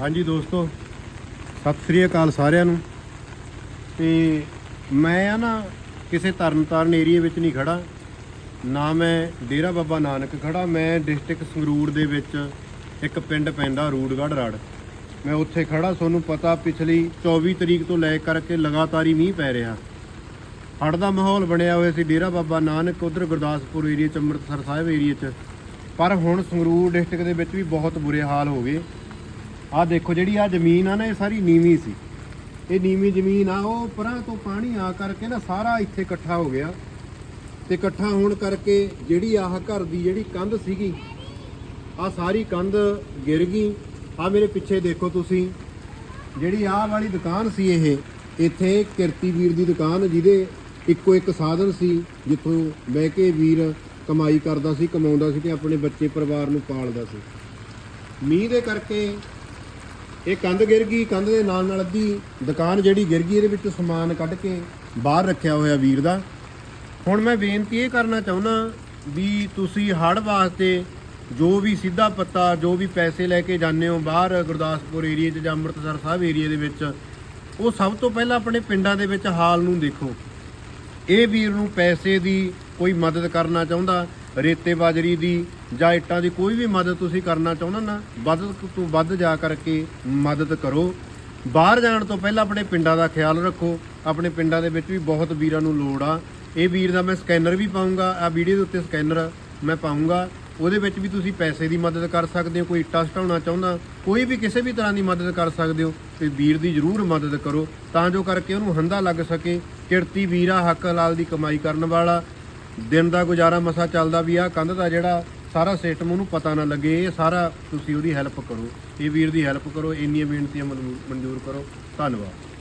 ਹਾਂਜੀ ਦੋਸਤੋ, ਸਤਿ ਸ੍ਰੀ ਅਕਾਲ ਸਾਰਿਆਂ ਨੂੰ। ਤੇ ਮੈਂ ਆ ਨਾ ਕਿਸੇ ਤਰਨਤਾਰਨ ਏਰੀਆ ਵਿੱਚ ਨਹੀਂ ਖੜਾ ਨਾ ਮੈਂ ਡੇਰਾ ਬਾਬਾ ਨਾਨਕ ਖੜਾ ਮੈਂ ਡਿਸਟ੍ਰਿਕਟ ਸੰਗਰੂਰ ਦੇ ਵਿੱਚ ਇੱਕ ਪਿੰਡ ਪੈਂਦਾ ਰੂੜਗੜ੍ਹ ਰੜ। ਮੈਂ ਉੱਥੇ ਖੜਾ ਤੁਹਾਨੂੰ ਪਤਾ ਪਿਛਲੀ 24 ਤਰੀਕ ਤੋਂ ਲੈ ਕਰਕੇ ਲਗਾਤਾਰ ਹੀ ਮੀਂਹ ਪੈ ਰਿਹਾ। ਹੜ੍ਹ ਦਾ ਮਾਹੌਲ ਬਣਿਆ ਹੋਇਆ ਸੀ ਡੇਰਾ ਬਾਬਾ ਨਾਨਕ, ਉਧਰ ਗੁਰਦਾਸਪੁਰ ਏਰੀਆ ਚ, ਅੰਮ੍ਰਿਤਸਰ ਸਾਹਿਬ ਏਰੀਆ ਚ। ਪਰ ਹੁਣ ਸੰਗਰੂਰ ਡਿਸਟ੍ਰਿਕਟ ਦੇ ਵਿੱਚ ਵੀ ਬਹੁਤ ਬੁਰੇ ਹਾਲ ਹੋ ਗਏ। ਆਹ ਦੇਖੋ ਜਿਹੜੀ ਆ ਜ਼ਮੀਨ ਆ ਨਾ, ਇਹ ਸਾਰੀ ਨੀਵੀਂ ਸੀ। ਇਹ ਨੀਵੀਂ ਜ਼ਮੀਨ ਆ, ਉਹ ਪਰਾਂ ਤੋਂ ਪਾਣੀ ਆ ਕਰਕੇ ਨਾ ਸਾਰਾ ਇੱਥੇ ਇਕੱਠਾ ਹੋ ਗਿਆ। ਤੇ ਇਕੱਠਾ ਹੋਣ ਕਰਕੇ ਜਿਹੜੀ ਆਹ ਘਰ ਦੀ ਜਿਹੜੀ ਕੰਧ ਸੀਗੀ ਆ ਸਾਰੀ ਕੰਧ ਗਿਰ ਗਈ। ਆ ਮੇਰੇ ਪਿੱਛੇ ਦੇਖੋ ਤੁਸੀਂ, ਜਿਹੜੀ ਆਹ ਵਾਲੀ ਦੁਕਾਨ ਸੀ ਇਹ, ਇੱਥੇ ਕਿਰਤੀ ਵੀਰ ਦੀ ਦੁਕਾਨ ਜਿਹਦੇ ਇੱਕੋ ਇੱਕ ਸਾਧਨ ਸੀ, ਜਿੱਥੋਂ ਬਹਿ ਕੇ ਵੀਰ ਕਮਾਈ ਕਰਦਾ ਸੀ, ਕਮਾਉਂਦਾ ਸੀ ਤੇ ਆਪਣੇ ਬੱਚੇ ਪਰਿਵਾਰ ਨੂੰ ਪਾਲਦਾ ਸੀ। ਮੀਂਹ ਦੇ ਕਰਕੇ ਇਹ ਕੰਧ ਗਿਰ ਗਈ, ਕੰਧ ਦੇ ਨਾਲ ਨਾਲ ਅੱਧੀ ਦੁਕਾਨ ਜਿਹੜੀ ਗਿਰ ਗਈ, ਇਹਦੇ ਵਿੱਚ ਸਮਾਨ ਕੱਢ ਕੇ ਬਾਹਰ ਰੱਖਿਆ ਹੋਇਆ ਵੀਰ ਦਾ। ਹੁਣ ਮੈਂ ਬੇਨਤੀ ਇਹ ਕਰਨਾ ਚਾਹੁੰਦਾ ਵੀ ਤੁਸੀਂ ਹੜ੍ਹ ਵਾਸਤੇ ਜੋ ਵੀ ਸਿੱਧਾ ਪੱਤਾ, ਜੋ ਵੀ ਪੈਸੇ ਲੈ ਕੇ ਜਾਂਦੇ ਹੋ ਬਾਹਰ ਗੁਰਦਾਸਪੁਰ ਏਰੀਆ 'ਚ ਜਾਂ ਅੰਮ੍ਰਿਤਸਰ ਸਾਹਿਬ ਏਰੀਆ ਦੇ ਵਿੱਚ, ਉਹ ਸਭ ਤੋਂ ਪਹਿਲਾਂ ਆਪਣੇ ਪਿੰਡਾਂ ਦੇ ਵਿੱਚ ਹਾਲ ਨੂੰ ਦੇਖੋ। ਇਹ ਵੀਰ ਨੂੰ ਪੈਸੇ ਦੀ ਕੋਈ ਮਦਦ ਕਰਨਾ ਚਾਹੁੰਦਾ ਰੇਤੇ ਬਾਜਰੀ ਦੀ ਜਾਂ ਇੱਟਾਂ ਦੀ ਕੋਈ ਵੀ ਮਦਦ ਤੁਸੀਂ ਕਰਨਾ ਚਾਹੁੰਦੇ ਨਾ, ਵੱਧ ਤੋਂ ਵੱਧ ਜਾ ਕਰਕੇ ਮਦਦ ਕਰੋ। ਬਾਹਰ ਜਾਣ ਤੋਂ ਪਹਿਲਾਂ ਆਪਣੇ ਪਿੰਡਾਂ ਦਾ ਖਿਆਲ ਰੱਖੋ। ਆਪਣੇ ਪਿੰਡਾਂ ਦੇ ਵਿੱਚ ਵੀ ਬਹੁਤ ਵੀਰਾਂ ਨੂੰ ਲੋੜ ਆ। ਇਹ ਵੀਰ ਦਾ ਮੈਂ ਸਕੈਨਰ ਵੀ ਪਾਉਂਗਾ ਆ ਵੀਡੀਓ ਦੇ ਉੱਤੇ ਸਕੈਨਰ ਮੈਂ ਪਾਉਂਗਾ ਉਹਦੇ ਵਿੱਚ ਵੀ ਤੁਸੀਂ ਪੈਸੇ ਦੀ ਮਦਦ ਕਰ ਸਕਦੇ ਹੋ, ਕੋਈ ਇੱਟਾਂ ਸਟਾਉਣਾ ਚਾਹੁੰਦਾ, ਕੋਈ ਵੀ ਕਿਸੇ ਵੀ ਤਰ੍ਹਾਂ ਦੀ ਮਦਦ ਕਰ ਸਕਦੇ ਹੋ, ਤੇ ਵੀਰ ਦੀ ਜ਼ਰੂਰ ਮਦਦ ਕਰੋ, ਤਾਂ ਜੋ ਕਰਕੇ ਉਹਨੂੰ ਹੰਦਾ ਲੱਗ ਸਕੇ। ਕਿਰਤੀ ਵੀਰਾ ਹੱਕ ਹਲਾਲ ਦੀ ਕਮਾਈ ਕਰਨ ਵਾਲਾ ਦਿਨ ਦਾ ਗੁਜ਼ਾਰਾ ਮਸਾ ਚੱਲਦਾ ਵੀ ਆ, ਕੰਧ ਦਾ ਜਿਹੜਾ ਸਾਰਾ ਸਿਸਟਮ ਉਹਨੂੰ ਪਤਾ ਨਾ ਲੱਗੇ, ਇਹ ਸਾਰਾ ਤੁਸੀਂ ਉਹਦੀ ਹੈਲਪ ਕਰੋ, ਇਹ ਵੀਰ ਦੀ ਹੈਲਪ ਕਰੋ, ਇੰਨੀਆਂ ਬੇਨਤੀਆਂ ਮਨਜ਼ੂ- ਮਨਜ਼ੂਰ ਕਰੋ, ਧੰਨਵਾਦ।